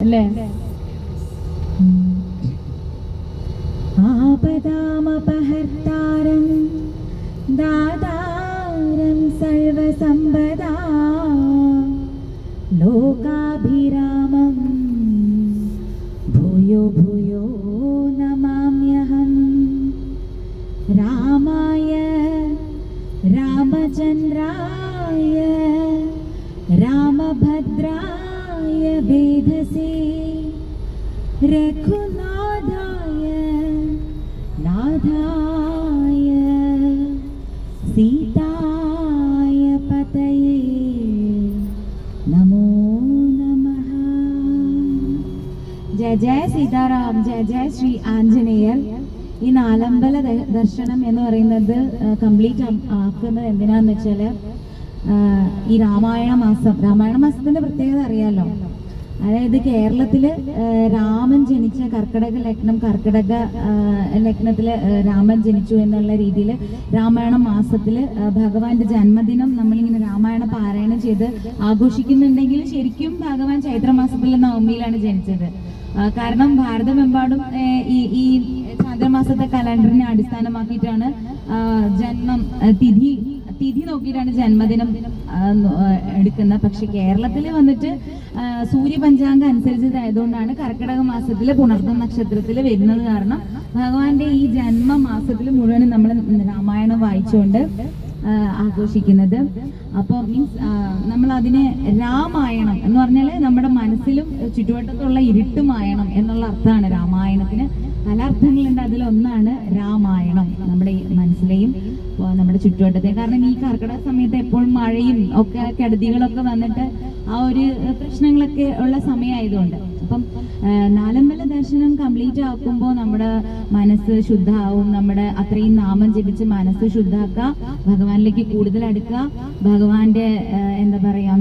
അല്ലേ आपदामपहर्तारं दातारं सर्वसम्पदा लोकाभिरामं भूयो भूयो नमाम्यहम् रामाय रामचन्द्राय रामभद्राय वेधसे रघुनाथाय नाथाय सीताय पतये नमो नमः ജയ ജയ സീതാറാം ജയ ജയ ശ്രീ ആഞ്ജനേയർ ഈ നാലമ്പല ദ- ദർശനം എന്ന് പറയുന്നത് കംപ്ലീറ്റ് ആക്കുന്നത് എന്തിനാന്ന് വെച്ചാൽ ഈ രാമായണ മാസം രാമായണ മാസത്തിന്റെ പ്രത്യേകത അറിയാലോ? അതായത് കേരളത്തിൽ രാമൻ ജനിച്ച കർക്കിടക ലഗ്നം കർക്കിടക ലഗ്നത്തിൽ രാമൻ ജനിച്ചു എന്നുള്ള രീതിയിൽ രാമായണ മാസത്തിൽ ഭഗവാന്റെ ജന്മദിനം നമ്മളിങ്ങനെ രാമായണ പാരായണം ചെയ്ത് ആഘോഷിക്കുന്നുണ്ടെങ്കിൽ ശരിക്കും ഭഗവാൻ ചൈത്രമാസത്തിലെ നവമിയിലാണ് ജനിച്ചത്. കാരണം ഭാരതമെമ്പാടും ഈ ചാന്ദ്രമാസത്തെ കലണ്ടറിനെ അടിസ്ഥാനമാക്കിയിട്ടാണ് ജന്മം തിഥി തിഥി നോക്കിയിട്ടാണ് ജന്മദിനം എടുക്കുന്നത്. പക്ഷെ കേരളത്തിൽ വന്നിട്ട് സൂര്യപഞ്ചാംഗം അനുസരിച്ചതായതുകൊണ്ടാണ് കർക്കിടക മാസത്തിലെ പുണർത്തം നക്ഷത്രത്തിൽ വരുന്നത് കാരണം ഭഗവാന്റെ ഈ ജന്മ മാസത്തിൽ മുഴുവനും നമ്മൾ രാമായണം വായിച്ചുകൊണ്ട് ആഘോഷിക്കുന്നത്. അപ്പോൾ മീൻസ് നമ്മൾ അതിനെ രാമായണം എന്ന് പറഞ്ഞാൽ നമ്മുടെ മനസ്സിലും ചുറ്റുവട്ടത്തുള്ള ഇരുട്ടുമായണം എന്നുള്ള അർത്ഥമാണ് രാമായണത്തിന്. പല അർത്ഥങ്ങളുണ്ട് അതിലൊന്നാണ് രാമായണം നമ്മുടെ മനസ്സിലെയും നമ്മുടെ ചുറ്റുവട്ടത്തെ. കാരണം ഈ കർക്കിടക സമയത്ത് എപ്പോഴും മഴയും ഒക്കെ കെടുതികളൊക്കെ വന്നിട്ട് ആ ഒരു പ്രശ്നങ്ങളൊക്കെ ഉള്ള സമയമായതുകൊണ്ട്. അപ്പം നാലമ്പല ദർശനം കംപ്ലീറ്റ് ആക്കുമ്പോൾ നമ്മുടെ മനസ്സ് ശുദ്ധമാവും നമ്മുടെ അത്രയും നാമം ജപിച്ച് മനസ്സ് ശുദ്ധാക്കുക ഭഗവാനിലേക്ക് കൂടുതൽ അടുക്കുക ഭഗവാന്റെ എന്താ പറയാ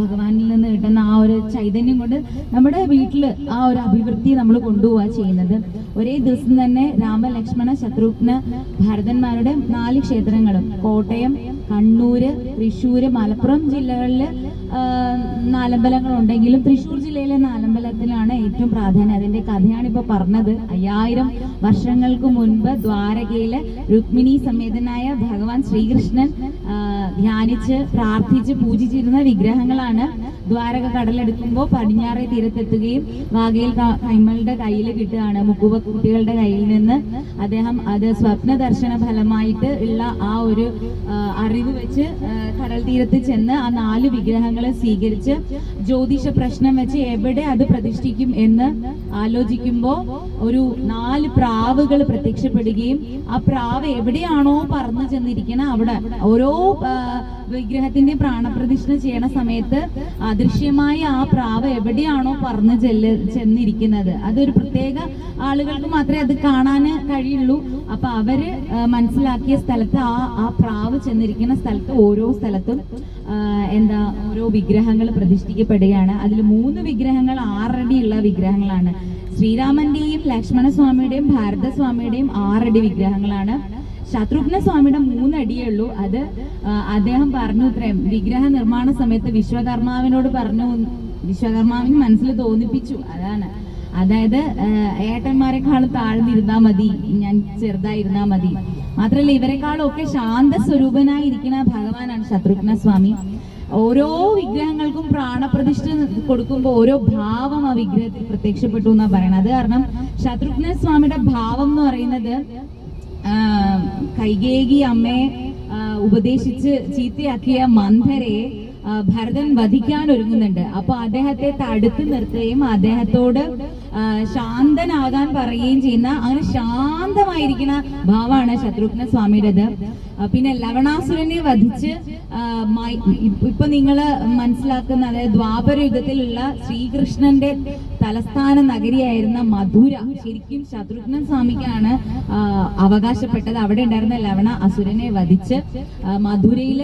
ഭഗവാനിൽ നിന്ന് കിട്ടുന്ന ആ ഒരു ചൈതന്യം കൊണ്ട് നമ്മുടെ വീട്ടിൽ ആ ഒരു അഭിവൃദ്ധി നമ്മൾ കൊണ്ടുപോവുക ചെയ്യുന്നത്. ഒരേ ദിവസം തന്നെ രാമ ലക്ഷ്മണ ശത്രുഘ്ന ഭാരതന്മാരുടെ നാല് ക്ഷേത്രങ്ങളും കോട്ടയം കണ്ണൂര് തൃശ്ശൂര് മലപ്പുറം ജില്ലകളിൽ നാലമ്പലങ്ങൾ ഉണ്ടെങ്കിലും തൃശ്ശൂർ ജില്ലയിലെ നാലമ്പലത്തിലാണ് ഏറ്റവും പ്രാധാന്യം. അതിന്റെ കഥയാണ് ഇപ്പൊ പറഞ്ഞത്. അയ്യായിരം വർഷങ്ങൾക്ക് മുൻപ് ദ്വാരകയിലെ രുക്മിണി സമേതനായ ഭഗവാൻ ശ്രീകൃഷ്ണൻ ധ്യാനിച്ച് പ്രാർത്ഥിച്ച് പൂജിച്ചിരുന്ന വിഗ്രഹങ്ങളാണ് ദ്വാരക കടലെടുക്കുമ്പോൾ പടിഞ്ഞാറെ തീരത്തെത്തുകയും വാഗയിൽ കൈമളുടെ കയ്യിൽ കിട്ടുകയാണ്. മുക്കുവ കുട്ടികളുടെ കയ്യിൽ നിന്ന് അദ്ദേഹം അത് സ്വപ്ന ദർശന ഫലമായിട്ട് ഉള്ള ആ ഒരു അറിവ് വെച്ച് കടൽ തീരത്ത് ചെന്ന് ആ നാല് വിഗ്രഹങ്ങളെ സ്വീകരിച്ച് ജ്യോതിഷ പ്രശ്നം വെച്ച് എവിടെ അത് പ്രതിഷ്ഠിക്കും എന്ന് ആലോചിക്കുമ്പോൾ ഒരു നാല് പ്രാവുകൾ പ്രത്യക്ഷപ്പെടുകയും ആ പ്രാവ് എവിടെയാണോ പറന്നു ചെന്നിരിക്കണം അവിടെ ഓരോ വിഗ്രഹത്തിന്റെ പ്രാണപ്രതിഷ്ഠ ചെയ്യണ സമയത്ത് അദൃശ്യമായ ആ പ്രാവ് എവിടെയാണോ പറഞ്ഞു ചെല്ല് ചെന്നിരിക്കുന്നത്. അതൊരു പ്രത്യേക ആളുകൾക്ക് മാത്രമേ അത് കാണാൻ കഴിയുള്ളൂ. അപ്പൊ അവർ മനസ്സിലാക്കിയ സ്ഥലത്ത് ആ ആ പ്രാവ് ചെന്നിരിക്കുന്ന സ്ഥലത്ത് ഓരോ സ്ഥലത്തും എന്താ ഓരോ വിഗ്രഹങ്ങൾ പ്രതിഷ്ഠിക്കപ്പെടുകയാണ്. അതിൽ മൂന്ന് വിഗ്രഹങ്ങൾ ആറടിയുള്ള വിഗ്രഹങ്ങളാണ്. ശ്രീരാമന്റെയും ലക്ഷ്മണസ്വാമിയുടെയും ഭാരതസ്വാമിയുടെയും ആറടി വിഗ്രഹങ്ങളാണ്. ശത്രുഘ്ന സ്വാമിയുടെ മൂന്നടിയേ ഉള്ളൂ. അത് അദ്ദേഹം പറഞ്ഞു ഇത്രയും. വിഗ്രഹ നിർമ്മാണ സമയത്ത് വിശ്വകർമാവിനോട് പറഞ്ഞു വിശ്വകർമാവിന് മനസ്സിൽ തോന്നിപ്പിച്ചു. അതാണ്. അതായത് ഏട്ടന്മാരെക്കാളും താഴ്ന്നിരുന്നാ മതി. ഞാൻ ചെറുതായിരുന്നാ മതി. മാത്രല്ല ഇവരെക്കാളും ഒക്കെ ശാന്ത സ്വരൂപനായിരിക്കുന്ന ഭഗവാനാണ് ശത്രുഘ്ന സ്വാമി ഓരോ വിഗ്രഹങ്ങൾക്കും പ്രാണപ്രതിഷ്ഠ കൊടുക്കുമ്പോൾ ഓരോ ഭാവം ആ വിഗ്രഹത്തിൽ പ്രത്യക്ഷപ്പെട്ടു എന്നാ പറയണത്. കാരണം ശത്രുഘ്ന സ്വാമിയുടെ ഭാവം എന്ന് പറയുന്നത് കൈകേകി അമ്മയെ ഉപദേശിച്ച് ചീത്തയാക്കിയ മന്ധരെ ഭരതൻ വധിക്കാൻ ഒരുങ്ങുന്നുണ്ട്. അപ്പൊ അദ്ദേഹത്തെ തടുത്തു നിർത്തുകയും അദ്ദേഹത്തോട് ശാന്തനാകാൻ പറയുകയും ചെയ്യുന്ന അങ്ങനെ ശാന്തമായിരിക്കുന്ന ഭാവമാണ് ശത്രുഘ്ന സ്വാമിയുടേത്. പിന്നെ ലവണാസുരനെ വധിച്ച് ഇപ്പൊ നിങ്ങൾ മനസ്സിലാക്കുന്ന അതായത് ദ്വാപര യുഗത്തിലുള്ള ശ്രീകൃഷ്ണന്റെ തലസ്ഥാന നഗരിയായിരുന്ന മധുര. ശരിക്കും ശത്രുഘ്നൻ സ്വാമിക്കാണ് അവകാശപ്പെട്ടത്. അവിടെ ഉണ്ടായിരുന്ന ലവണ അസുരനെ വധിച്ച് മധുരയിൽ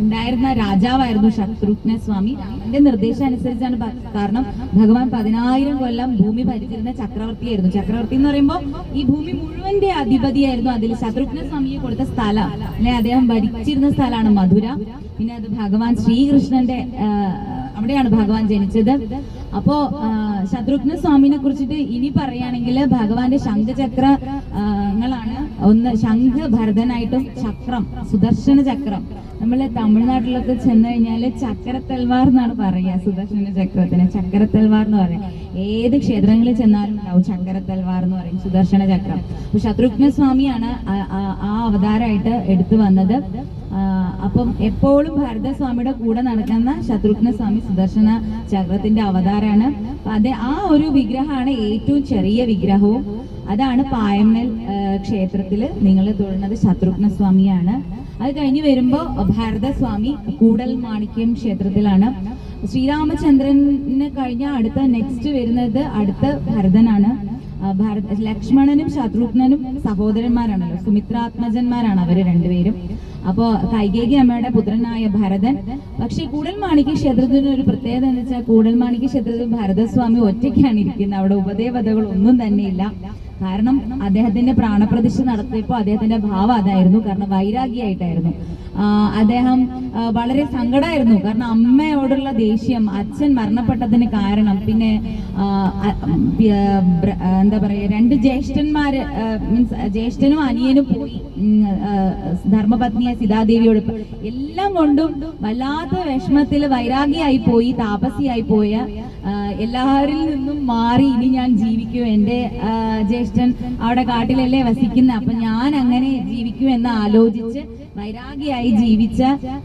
ഉണ്ടായിരുന്ന രാജാവായിരുന്നു ശത്രുഘ്ന സ്വാമി. രാമന്റെ നിർദ്ദേശം അനുസരിച്ചാണ് കാരണം ഭഗവാൻ പതിനായിരം കൊല്ലം ഭൂമി ഭരിച്ചിരുന്ന ചക്രവർത്തിയായിരുന്നു. ചക്രവർത്തി എന്ന് പറയുമ്പോൾ ഈ ഭൂമി മുഴുവന്റെ അധിപതിയായിരുന്നു അതിൽ ശത്രുഘ്ന സ്വാമിയെ കൊടുത്ത സ്ഥലം. അല്ലെ അദ്ദേഹം ഭരിച്ചിരുന്ന സ്ഥലമാണ് മധുര. പിന്നെ അത് ഭഗവാൻ ശ്രീകൃഷ്ണന്റെ അവിടെയാണ് ഭഗവാൻ ജനിച്ചത്. അപ്പോ ശത്രുഘ്ന സ്വാമിനെ കുറിച്ചിട്ട് ഇനി പറയുകയാണെങ്കിൽ ഭഗവാന്റെ ശംഖചക്രങ്ങളാണ് ഒന്ന് ശംഖ് ഭരതനായിട്ടും ചക്രം സുദർശന ചക്രം. നമ്മൾ തമിഴ്നാട്ടിലൊക്കെ ചെന്ന് കഴിഞ്ഞാൽ ചക്രത്തൽവാർ എന്നാണ് പറയുക സുദർശന ചക്രത്തിന്. ചക്രത്തൽവാർ എന്ന് പറയാം. ഏത് ക്ഷേത്രങ്ങളിൽ ചെന്നാലും ഉണ്ടാവും ചക്രത്തൽവാർ എന്ന് പറയും സുദർശന ചക്രം. അപ്പൊ ശത്രുഘ്ന സ്വാമിയാണ് ആ- അവതാരമായിട്ട് എടുത്തു വന്നത്. അപ്പം എപ്പോഴും ഭരതസ്വാമിയുടെ കൂടെ നടക്കുന്ന ശത്രുഘ്ന സ്വാമി സുദർശന ചക്രത്തിന്റെ അവതാരമാണ് അപ്പൊ അത് ആ ഒരു വിഗ്രഹമാണ് ഏറ്റവും ചെറിയ വിഗ്രഹവും. അതാണ് പായമ്മൽ ക്ഷേത്രത്തിൽ നിങ്ങൾ തൊഴുന്നത് ശത്രുഘ്ന സ്വാമിയാണ് അത് കഴിഞ്ഞ് വരുമ്പോൾ ഭാരതസ്വാമി കൂടൽ മാണിക്യം ക്ഷേത്രത്തിലാണ്. ശ്രീരാമചന്ദ്രന് കഴിഞ്ഞ അടുത്ത നെക്സ്റ്റ് വരുന്നത് അടുത്ത ഭരതനാണ്. ഭാരത ലക്ഷ്മണനും ശത്രുഘ്നനും സഹോദരന്മാരാണല്ലോ. സുമിത്രാത്മജന്മാരാണ് അവർ രണ്ടുപേരും. അപ്പോ കൈകേകി അമ്മയുടെ പുത്രനായ ഭരതൻ. പക്ഷേ കൂടൽമാണിക്യ ക്ഷേത്രത്തിന് ഒരു പ്രത്യേകത എന്ന് വെച്ചാൽ കൂടൽമാണിക്യ ക്ഷേത്രത്തിൽ ഭരതസ്വാമി ഒറ്റയ്ക്കാണ് ഇരിക്കുന്നത്. അവിടെ ഉപദേവതകൾ ഒന്നും തന്നെയില്ല കാരണം അദ്ദേഹത്തിന്റെ പ്രാണപ്രതിഷ്ഠ നടത്തിയപ്പോൾ അദ്ദേഹത്തിന്റെ ഭാവം അതായിരുന്നു കാരണം വൈരാഗിയായിട്ടായിരുന്നു. അദ്ദേഹം വളരെ സങ്കടമായിരുന്നു കാരണം അമ്മയോടുള്ള ദേഷ്യം അച്ഛൻ മരണപ്പെട്ടതിന് കാരണം പിന്നെ എന്താ പറയുക രണ്ട് ജ്യേഷ്ഠന്മാര് മീൻസ് ജ്യേഷ്ഠനും അനിയനും പോയി. ധർമ്മപത്നിയ സീതാദേവിയോട് എല്ലാം കൊണ്ടും വല്ലാത്ത വിഷമത്തിൽ വൈരാഗിയായി പോയി താപസിയായി പോയ എല്ലാവരിൽ നിന്നും മാറി ഇനി ഞാൻ ജീവിക്കൂ. എന്റെ ജ്യേഷ്ഠൻ അവിടെ കാട്ടിലല്ലേ വസിക്കുന്ന. അപ്പൊ ഞാൻ അങ്ങനെ ജീവിക്കൂ എന്ന് ആലോചിച്ച് വൈരാഗിയായി ജീവിച്ച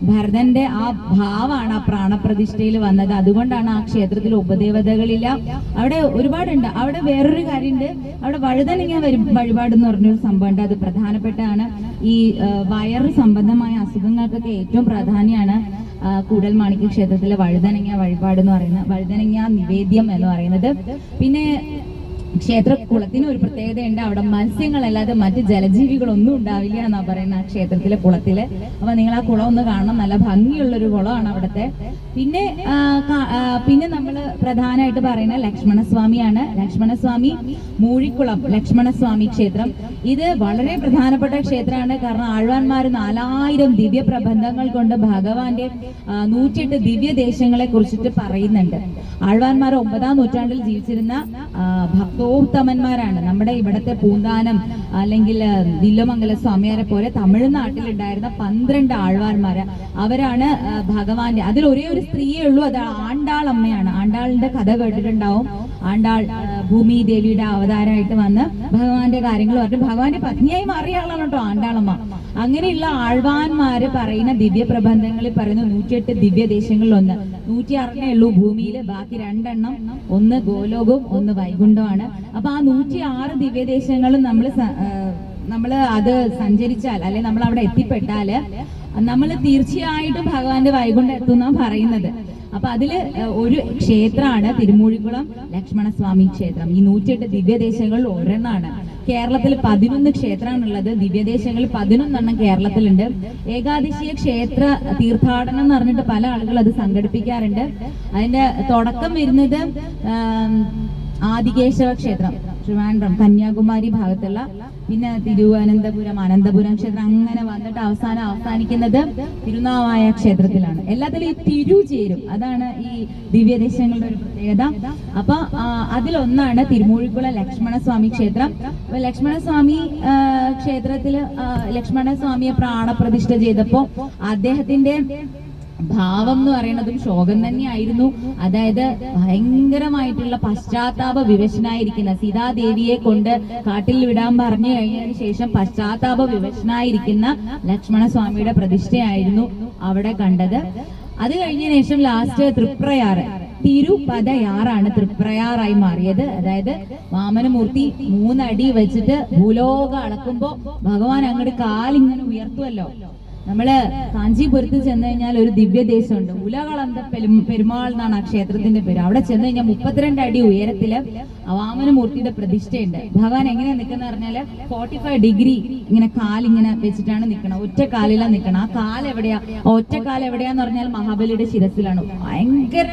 ഭരതന്റെ ആ ഭാവമാണ് ആ പ്രാണപ്രതിഷ്ഠയിൽ വന്നത്. അതുകൊണ്ടാണ് ആ ക്ഷേത്രത്തിൽ ഉപദേവതകളില്ല. അവിടെ ഒരുപാടുണ്ട്. അവിടെ വേറൊരു കാര്യമുണ്ട്. അവിടെ വഴുതനങ്ങ വഴിപാട് എന്ന് പറഞ്ഞൊരു സംഭവമുണ്ട്. അത് പ്രധാനപ്പെട്ടാണ് ഈ വയറ് സംബന്ധമായ അസുഖങ്ങൾക്കൊക്കെ ഏറ്റവും പ്രാധാന്യമാണ് കൂടൽ മാണിക്യ ക്ഷേത്രത്തിലെ വഴുതനങ്ങ വഴിപാട് എന്ന് പറയുന്നത് വഴുതനങ്ങ നിവേദ്യം എന്ന് പറയുന്നത്. പിന്നെ ക്ഷേത്ര കുളത്തിന് ഒരു പ്രത്യേകതയുണ്ട്. അവിടെ മത്സ്യങ്ങളല്ലാതെ മറ്റ് ജലജീവികളൊന്നും ഉണ്ടാവില്ല എന്നാ പറയുന്നത് ആ ക്ഷേത്രത്തിലെ കുളത്തിൽ. അപ്പൊ നിങ്ങൾ ആ കുളം ഒന്ന് കാണണം. നല്ല ഭംഗിയുള്ള ഒരു കുളമാണ് അവിടുത്തെ. പിന്നെ പിന്നെ നമ്മൾ പ്രധാനമായിട്ട് പറയുന്ന ലക്ഷ്മണസ്വാമിയാണ്. ലക്ഷ്മണസ്വാമി മൂഴിക്കുളം ലക്ഷ്മണസ്വാമി ക്ഷേത്രം. ഇത് വളരെ പ്രധാനപ്പെട്ട ക്ഷേത്രമാണ്. കാരണം ആഴ്വാന്മാർ നാലായിരം ദിവ്യ പ്രബന്ധങ്ങൾ കൊണ്ട് ഭഗവാന്റെ നൂറ്റിയെട്ട് ദിവ്യ ദേശങ്ങളെ കുറിച്ചിട്ട് പറയുന്നുണ്ട്. ആഴ്വാന്മാർ ഒമ്പതാം നൂറ്റാണ്ടിൽ ജീവിച്ചിരുന്ന ആ, ഭക്തോത്തമന്മാരാണ് നമ്മുടെ ഇവിടത്തെ പൂന്താനം അല്ലെങ്കിൽ ദില്ലമംഗല സ്വാമിയാരെ പോലെ തമിഴ്നാട്ടിൽ ഉണ്ടായിരുന്ന പന്ത്രണ്ട് ആൾവാർമാര്. അവരാണ് ഭഗവാന്റെ അതിൽ ഒരേ ഒരു സ്ത്രീയേ ഉള്ളൂ. അത് ആണ്ടാൾ അമ്മയാണ്. ആണ്ടാളിന്റെ കഥ കേട്ടിട്ടുണ്ടാവും. ആണ്ടാൾ ഭൂമി ദേവിയുടെ അവതാരമായിട്ട് വന്ന് ഭഗവാന്റെ കാര്യങ്ങൾ പറഞ്ഞു. ഭഗവാന്റെ പത്നിയായി മാറിയ ആളാണ് കേട്ടോ ആണ്ടാളമ്മ അങ്ങനെയുള്ള ആൾവാന്മാര് പറയുന്ന ദിവ്യ പ്രബന്ധങ്ങളിൽ പറയുന്ന നൂറ്റിയെട്ട് ദിവ്യ ദേശങ്ങളിൽ ഒന്ന് നൂറ്റി ആറിനേ ഉള്ളൂ. ഭൂമിയിൽ ബാക്കി രണ്ടെണ്ണം ഒന്ന് ഗോലോകവും ഒന്ന് വൈകുണ്ഠമാണ് അപ്പൊ ആ നൂറ്റി ആറ് ദിവ്യദേശങ്ങളും നമ്മൾ നമ്മൾ അത് സഞ്ചരിച്ചാൽ അല്ലെ നമ്മൾ അവിടെ എത്തിപ്പെട്ടാൽ നമ്മൾ തീർച്ചയായിട്ടും ഭഗവാന്റെ വൈകുണ്ഠം എത്തുന്നാണ് പറയുന്നത്. അപ്പൊ അതിൽ ഒരു ക്ഷേത്രമാണ് തിരുമൂഴിക്കുളം ലക്ഷ്മണസ്വാമി ക്ഷേത്രം. ഈ നൂറ്റിയെട്ട് ദിവ്യദേശങ്ങളിൽ ഒരെണ്ണമാണ് കേരളത്തിൽ പതിനൊന്ന് ക്ഷേത്രമാണുള്ളത്. ദിവ്യദേശങ്ങളിൽ പതിനൊന്നെണ്ണം കേരളത്തിലുണ്ട്. ഏകാദശിയ ക്ഷേത്ര തീർത്ഥാടനം എന്ന് പറഞ്ഞിട്ട് പല ആളുകൾ അത് സംഘടിപ്പിക്കാറുണ്ട്. അതിന്റെ തുടക്കം വരുന്നത് ആദികേശവ ക്ഷേത്രം. ട്രിവാൻഡ്രം കന്യാകുമാരി ഭാഗത്തുള്ള പിന്നെ തിരുവനന്തപുരം അനന്തപുരം ക്ഷേത്രം അങ്ങനെ വന്നിട്ട് അവസാനം അവസാനിക്കുന്നത് തിരുനാവായ ക്ഷേത്രത്തിലാണ്. എല്ലാത്തിലും ഈ തിരു ചേരും. അതാണ് ഈ ദിവ്യദേശങ്ങളുടെ ഒരു പ്രത്യേകത. അപ്പൊ അതിലൊന്നാണ് തിരുമൂഴിക്കുളം ലക്ഷ്മണസ്വാമി ക്ഷേത്രം. അപ്പൊ ലക്ഷ്മണസ്വാമി ക്ഷേത്രത്തിൽ ലക്ഷ്മണസ്വാമിയെ പ്രാണപ്രതിഷ്ഠ ചെയ്തപ്പോ അദ്ദേഹത്തിന്റെ ഭാവം എന്ന് പറയുന്നതും ശോകം തന്നെയായിരുന്നു. അതായത് ഭയങ്കരമായിട്ടുള്ള പശ്ചാത്താപ വിവശനായിരിക്കുന്ന സീതാദേവിയെ കൊണ്ട് കാട്ടിൽ വിടാൻ പറഞ്ഞു കഴിഞ്ഞതിന് ശേഷം പശ്ചാത്താപ വിവശനായിരിക്കുന്ന ലക്ഷ്മണ ലക്ഷ്മണസ്വാമിയുടെ പ്രതിഷ്ഠയായിരുന്നു അവിടെ കണ്ടത്. അത് കഴിഞ്ഞ ശേഷം ലാസ്റ്റ് തൃപ്രയാറ്. തിരുപദയാറാണ് തൃപ്രയാറായി മാറിയത്. അതായത് വാമനമൂർത്തി മൂന്നടി വെച്ചിട്ട് ഭൂലോകം അളക്കുമ്പോ ഭഗവാൻ അങ്ങോട്ട് കാലിങ്ങനെ ഉയർത്തുമല്ലോ നമ്മൾ കാഞ്ചീപുരത്ത് ചെന്ന് കഴിഞ്ഞാൽ ഒരു ദിവ്യദേശമുണ്ട്. ഉലകളന്ത പെരും പെരുമാൾ എന്നാണ് ആ ക്ഷേത്രത്തിന്റെ പേര്. അവിടെ ചെന്ന് കഴിഞ്ഞാൽ മുപ്പത്തിരണ്ട് അടി ഉയരത്തിൽ വാമനമൂർത്തിയുടെ പ്രതിഷ്ഠയുണ്ട്. ഭഗവാൻ എങ്ങനെയാ നിൽക്കുന്ന പറഞ്ഞാൽ ഫോർട്ടി ഫൈവ് ഡിഗ്രി ഇങ്ങനെ കാലിങ്ങനെ വെച്ചിട്ടാണ് നിൽക്കണം ഒറ്റ കാലിലാ നിൽക്കണം ആ കാൽ എവിടെയാ? ഒറ്റ കാൽ എവിടെയാന്ന് പറഞ്ഞാൽ മഹാബലിയുടെ ശിരസിലാണ്. ഭയങ്കര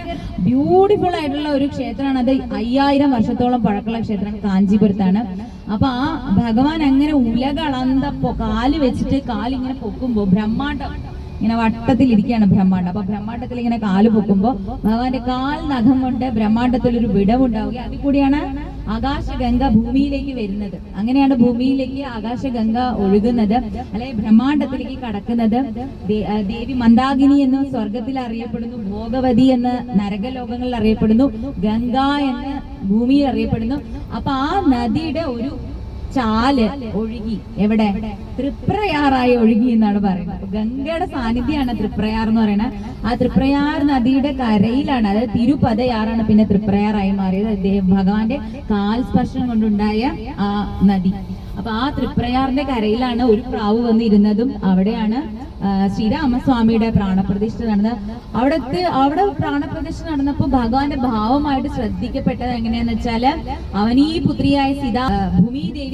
ബ്യൂട്ടിഫുൾ ആയിട്ടുള്ള ഒരു ക്ഷേത്രമാണ്. അത് അയ്യായിരം വർഷത്തോളം പഴക്കമുള്ള ക്ഷേത്രം കാഞ്ചീപുരത്താണ്. അപ്പൊ ആ ഭഗവാൻ അങ്ങനെ ഉലകളന്തപ്പോ കാൽ വെച്ചിട്ട് കാലിങ്ങനെ പൊക്കുമ്പോ ബ്രഹ്മാണ്ടം ഇങ്ങനെ വട്ടത്തിൽ വട്ടത്തിലിരിക്കുകയാണ് ബ്രഹ്മാണ്ടം. അപ്പൊ ബ്രഹ്മാണ്ടത്തിൽ ഇങ്ങനെ കാൽ പൊക്കുമ്പോ ഭഗവാന്റെ കാൽ നഖം കൊണ്ട് ബ്രഹ്മാണ്ടത്തിൽ ഒരു വിടവുണ്ടാവുക. അതിൽ കൂടിയാണ് ആകാശഗംഗ ഭൂമിയിലേക്ക് വരുന്നത്. അങ്ങനെയാണ് ഭൂമിയിലേക്ക് ആകാശഗംഗ ഒഴുകുന്നത്. അല്ലെങ്കിൽ ബ്രഹ്മാണ്ടത്തിലേക്ക് കടക്കുന്നത്. ദേവി മന്ദാകിനി എന്ന് സ്വർഗത്തിൽ അറിയപ്പെടുന്നു ഭോഗവതി എന്ന് നരകലോകങ്ങളിൽ അറിയപ്പെടുന്നു ഗംഗ എന്ന് ഭൂമിയിൽ അറിയപ്പെടുന്നു. അപ്പൊ ആ നദിയുടെ ഒരു ചാൽ ഒഴുകി. എവിടെ? തൃപ്രയാറായി ഒഴുകി എന്നാണ് പറയുന്നത്. ഗംഗയുടെ സാന്നിധ്യമാണ് തൃപ്രയാർ എന്ന് പറയുന്നത്. ആ തൃപ്രയാർ നദിയുടെ കരയിലാണ് അതായത് തിരുപതയാറാണ് പിന്നെ തൃപ്രയാറായി മാറിയത്. ഭഗവാന്റെ കാൽ സ്പർശനം കൊണ്ടുണ്ടായ ആ നദി. അപ്പൊ ആ തൃപ്രയാറിന്റെ കരയിലാണ് ഒരു പ്രാവ് വന്നിരുന്നതും അവിടെയാണ് ശ്രീരാമസ്വാമിയുടെ പ്രാണപ്രതിഷ്ഠ നടന്നത്. അവിടത്തെ അവിടെ പ്രാണപ്രതിഷ്ഠ നടന്നപ്പോൾ ഭഗവാന്റെ ഭാവമായിട്ട് ശ്രദ്ധിക്കപ്പെട്ടത് എങ്ങനെയാന്ന് വെച്ചാൽ അവനീ പുത്രിയായ സീത ഭൂമി ദേവി